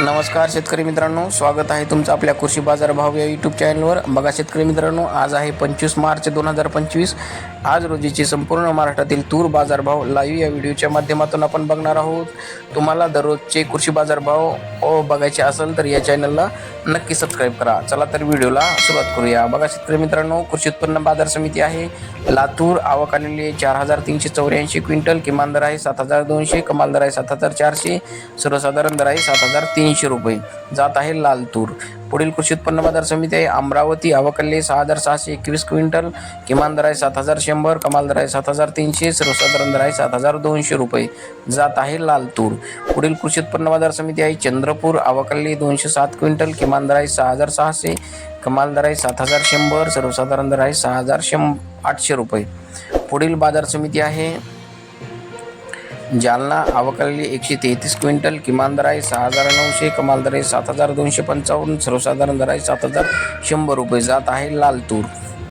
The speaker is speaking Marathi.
नमस्कार शेतकरी मित्रांनो स्वागत आहे तुमचं आपल्या कृषी बाजार भाव या यूट्यूब चॅनलवर बघा शेतकरी मित्रांनो आज आहे पंचवीस मार्च दोन हजार पंचवीस. आज रोजीचे संपूर्ण महाराष्ट्रातील तूर बाजारभाव लाईव्ह या व्हिडिओच्या माध्यमातून आपण बघणार आहोत. तुम्हाला दररोजचे कृषी बाजारभाव अ, हो, बघायचे असेल तर या चॅनलला नक्की सबस्क्राईब करा. चला तर व्हिडिओला सुरुवात करूया. बघा शेतकरी मित्रांनो कृषी उत्पन्न बाजार समिती आहे. लातूर आवक आलेली चार हजार तीनशे चौऱ्याऐंशी क्विंटल. किमान दर आहे सात हजार दोनशे कमाल दर आहे सात हजार चारशे. सर्वसाधारण दर आहे सात हजार तीन तीनशे रुपये. जात आहे लाल तूर पुढील कृषी उत्पन्न बाजार समिती आहे अमरावती. आवकल्ले सहा हजार सहाशे एकवीस क्विंटल. किमान दर आहे सात हजार शंभर. कमाल दर आहे सात हजार तीनशे. सर्वसाधारण दर आहे सात हजार दोनशे रुपये. जात आहे लाल तूर पुढील कृषी उत्पन्न बाजार समिती आहे चंद्रपूर. आवकल्ले दोनशे सात क्विंटल. किमान दर आहे सहा हजार सहाशे. कमाल दर आहे सात हजार शंभर. सर्वसाधारण दर आहे सहा हजार शं आठशे रुपये. पुढील बाजार समिती आहे जालना आवकलेली एकशे तेहतीस क्विंटल किमान दर आहे सहा हजार नऊशे कमाल दर आहे सात हजार दोनशे पंचावन्न सर्वसाधारण दर आहे सात हजार शंभर रुपये जात आहे लाल तूर